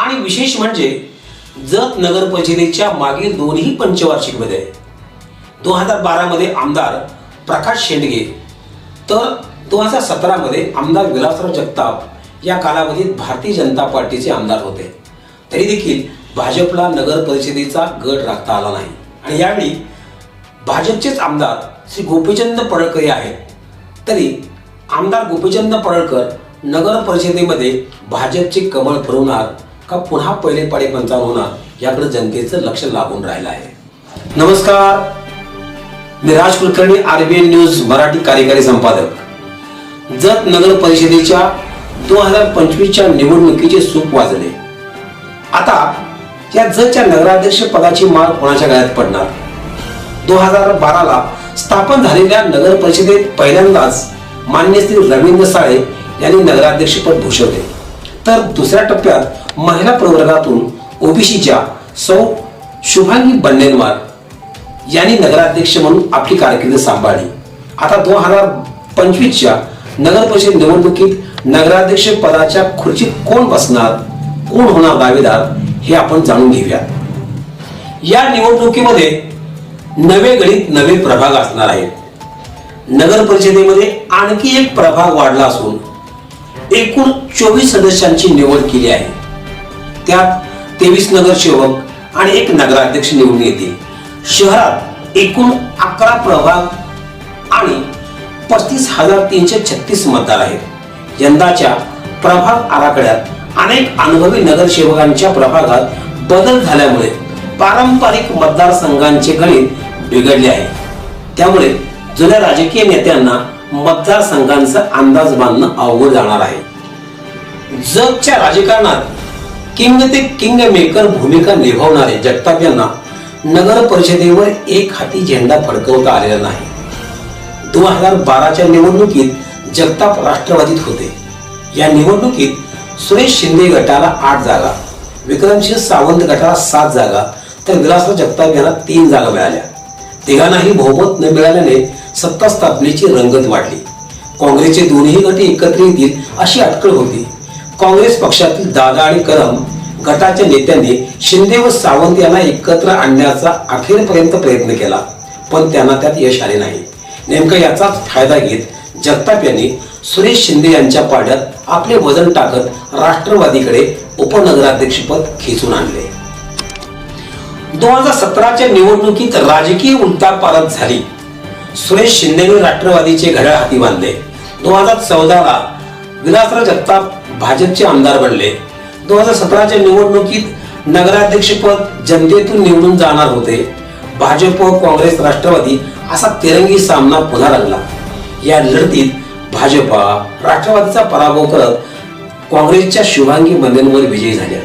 आणि विशेष म्हणजे जत नगर परिषदेच्या मागील दोन्ही पंचवार्षिकमध्ये. दोन हजार बारामध्ये आमदार प्रकाश शेंडगे तर दोन हजार सतरामध्ये आमदार विलासराव जगताप या कालावधीत भारतीय जनता पार्टीचे आमदार होते. तरी देखील भाजपला नगर परिषदेचा गट राखता आला नाही. आणि यावेळी भाजपचेच आमदार श्री गोपीचंद पडळकर आहेत. तरी आमदार गोपीचंद पडळकर नगर परिषदेमध्ये भाजपचे कमळ फिरवणार का पुन्हा पहिले पाडे पंचावन्न होणार? याकडे जनतेचं लक्ष लागून राहिलं आहे. नमस्कार. मी राज कुलकर्णी आरबीएन न्यूज मराठी कार्यकारी संपादक. जत नगर परिषदेच्या दोन हजार पंचवीसच्या निवडणुकीचे सूप वाजले. आता या जतच्या नगराध्यक्ष पदाची माळ कोणाच्या गळ्यात पडणार? दोन हजार बाराला स्थापन झालेल्या नगर परिषदेत पहिल्यांदाच मान्य श्री रवींद्र साळे यांनी नगराध्यक्षपद भूषवले. तर दुसऱ्या टप्प्यात महिला प्रवर्गातून ओबीसीच्या सौ शुभांगी बंडेनवार यांनी नगराध्यक्ष म्हणून आपली कारकीर्द सांभाळली. आता दोन हजार पंचवीसच्या नगर परिषद निवडणुकीत नगराध्यक्ष पदाच्या खुर्चीत कोण बसणार कोण होणार दावेदार हे आपण जाणून घेऊया या निवडणुकीमध्ये नवे गणित नवे प्रभाग असणार आहेत. नगर परिषदेमध्ये आणखी एक प्रभाग वाढला असून एकूण चोवीस सदस्यांची निवड केली आहे. त्यात तेवीस नगरसेवक आणि एक नगराध्यक्ष निवडून येतील. शहरात एकूण अकरा प्रभाग आणि पस्तीस हजार तीनशे छत्तीस मतदार आहेत. यंदाच्या प्रभाग आराखड्यात अनेक अनुभवी नगरसेवकांच्या प्रभागात बदल झाल्यामुळे पारंपरिक मतदारसंघांचे गणित बिघडले आहे. त्यामुळे जुन्या राजकीय नेत्यांना मतदारसंघांचा अंदाज बांधणं अवघड जाणार आहे. जगच्या राजकारणात किंग ते किंग मेकर भूमिका निभावणारे जगताप यांना नगर परिषदेवर एक हाती झेंडा फडकवता आलेला नाही. दोन हजार बाराच्या निवडणुकीत जगताप राष्ट्रवादीत होते. या निवडणुकीत सुरेश शिंदे गटाला आठ जागा विक्रमसिंह सावंत गटाला सात जागा तर विलासराव जगताप यांना तीन जागा मिळाल्या. तिघांनाही बहुमत न मिळाल्याने सत्ता स्थापनेची रंगत वाढली. काँग्रेसचे दोन्ही गट एकत्र येतील अशी अटकळ होती. काँग्रेस पक्षातील दादा आणि करम गटाच्या नेत्यांनी शिंदे व सावंत यांना एकत्र आणण्याचा अखेरपर्यंत प्रयत्न केला पण त्यांना त्यात यश आले नाही. नेमका याचाच फायदा घेत जगताप यांनी सुरेश शिंदे यांच्या पाड्यात आपले वजन टाकत राष्ट्रवादीकडे उपनगराध्यक्षपद खेचून आणले. दोन हजार सतराच्या निवडणुकीत राजकीय उलटापालट झाली. सुरेश शिंदेने राष्ट्रवादीचे घड्याळ हाती बांधले. दोन हजार चौदाला विलासराव जगताप भाजपचे आमदार बनले. दोन हजार सतराच्या निवडणुकीत नगराध्यक्षपद जनतेतून निवडून जाणार होते. भाजप व काँग्रेस राष्ट्रवादी असा तिरंगी सामना पुन्हा रंगला. या लढतीत भाजपा राष्ट्रवादीचा पराभव करत काँग्रेसच्या शुभांगी बंदेंवर विजयी झाल्या.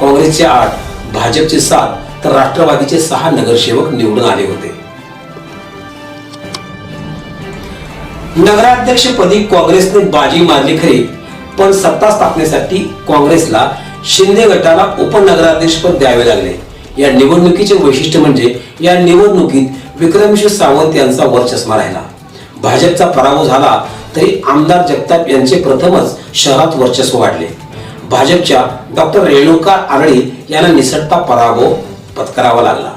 काँग्रेसचे आठ भाजपचे सात तर राष्ट्रवादीचे सहा नगरसेवक निवडून आले होते. नगराध्यक्षपदी काँग्रेसने बाजी मारली खरी. पण सत्ता स्थापनेसाठी काँग्रेसला शिंदे गटाला उपनगराध्यक्षपद द्यावे लागले. या निवडणुकीचे वैशिष्ट्य म्हणजे या निवडणुकीत विक्रमसिंह सावंत यांचा वरचष्मा राहिला. भाजपचा पराभव झाला तरी आमदार जगताप यांचे प्रथमच शहरात वर्चस्व वाढले. भाजपच्या डॉक्टर रेणुका आरळी यांना निसटता पराभव पत्करावा लागला.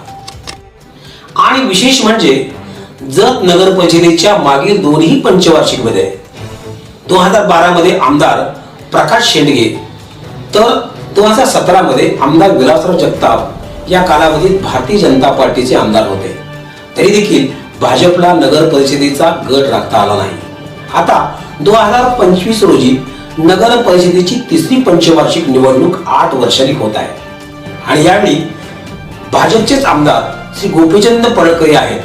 आणि विशेष म्हणजे जत नगर परिषदेच्या मागील दोन्ही पंचवार्षिकमध्ये दोन हजार बारामध्ये आमदार प्रकाश शेंडगे तर दोन हजार सतरामध्ये आमदार विलासराव जगताप या कालावधीत भारतीय जनता पार्टीचे आमदार होते. तरी देखील भाजपला नगर परिषदेचा गट राखता आला नाही. आता दोन हजार पंचवीस रोजी नगर परिषदेची तिसरी पंचवार्षिक निवडणूक आठ वर्षांनी होत आहे. आणि यावेळी भाजपचेच आमदार श्री गोपीचंद पडळकर आहेत.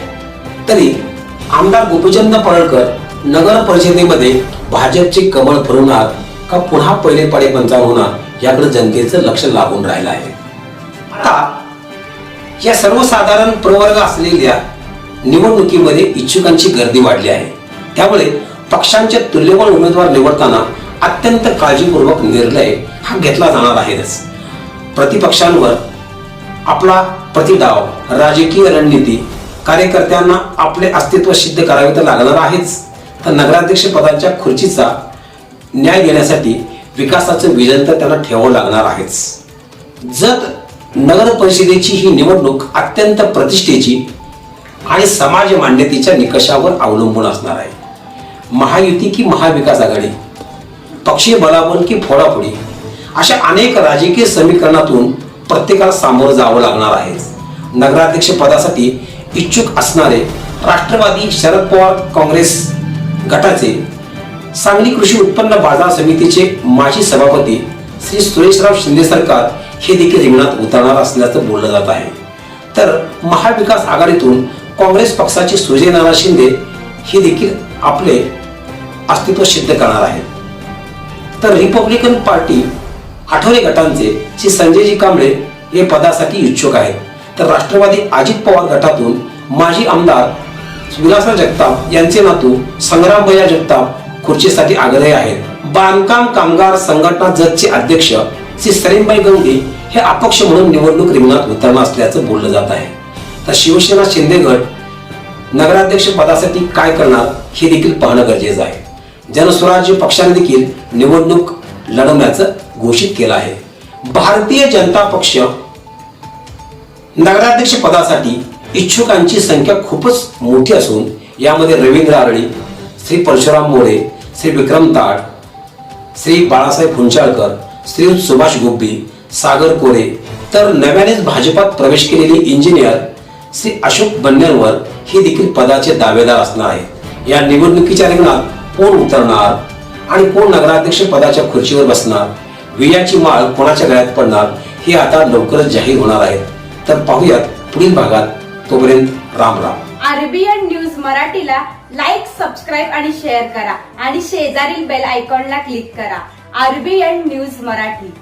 तरी आमदार गोपीचंद पडळकर नगर परिषदेमध्ये भाजपचे कमळ फुरवणार का पुन्हा पहिले पाडे पंचावर होणार याकडे जनतेचं लक्ष लागून राहिलं आहे. आता या सर्वसाधारण प्रवर्ग असलेल्या निवडणुकीमध्ये इच्छुकांची गर्दी वाढली आहे. त्यामुळे पक्षांचे तुल्यबळ उमेदवार निवडताना अत्यंत काळजीपूर्वक निर्णय हा घेतला जाणार आहेच प्रतिपक्षांवर आपला प्रतिडाव राजकीय रणनीती कार्यकर्त्यांना आपले अस्तित्व सिद्ध करावे तर लागणार आहेच. तर नगराध्यक्ष पदांच्या खुर्चीचा न्याय देण्यासाठी विकासाचं विजन तर त्यांना ठेवावं लागणार आहेच. जत नगर परिषदेची ही निवडणूक अत्यंत प्रतिष्ठेची आणि समाज मान्यतेच्या निकषावर अवलंबून असणार आहे. महायुती की महाविकास आघाडी पक्षीय बलाबल की फोडाफोडी अशा अनेक राजकीय समीकरणातून प्रत्येकाला सामोरं जावं लागणार आहे. नगराध्यक्ष पदासाठी इच्छुक असणारे राष्ट्रवादी शरद पवार काँग्रेस गटाचे सांगली कृषी उत्पन्न बाजार समितीचे माजी सभापती श्री सुरेशराव शिंदे सरकार हे देखील रिंगणात उतरणार असल्याचं बोललं जात आहे. तर महाविकास आघाडीतून काँग्रेस पक्षाचे सुजय नाना शिंदे हे देखील आपले अस्तित्व सिद्ध करणार आहेत. तर रिपब्लिकन पार्टी आठवले गटांचे श्री संजयजी कांबळे हे पदासाठी इच्छुक आहेत. तर राष्ट्रवादी अजित पवार गटातून माजी आमदार विलासराव जगताप यांचे नातू संग्रामभैया जगताप खुर्चीसाठी आग्रही आहेत. बांधकाम कामगार संघटना जतचे अध्यक्ष श्री सलीमबाई गंगे हे अपक्ष म्हणून निवडणूक रिंगणात उतरणार असल्याचं बोललं जात आहे. तर शिवसेना शिंदे गट नगराध्यक्ष पदासाठी काय करणार हे देखील पाहणं गरजेचं आहे. जनस्वराज्य पक्षाने देखील निवडणूक लढवण्याचं घोषित केलं आहे. भारतीय जनता पक्ष नगराध्यक्ष पदासाठी इच्छुकांची संख्या खूपच मोठी असून यामध्ये रवींद्र आरळी श्री परशुराम मोरे श्री विक्रम ताट श्री बाळासाहेब फुंचाळकर श्री सुभाष गुब्बी सागर कोरे तर नव्यानेच भाजपात प्रवेश केलेले इंजिनियर श्री अशोक बन्नेरवर हे देखील पदाचे दावेदार असणार आहे. या निवडणुकीच्या रिंगणात कोण उतरणार आणि कोण नगराध्यक्ष पदाच्या खुर्चीवर बसणार? वियाची माळ कोणाच्या गळ्यात पडणार? हे आता लवकरच जाहीर होणार आहे. तर पाहूयात पुढील भागात तोपर्यंत राम राम. आरबीएन न्यूज मराठीला लाईक सबस्क्राईब आणि शेअर करा. आणि शेजारील बेल आयकॉनला क्लिक करा. RBN news Marathi.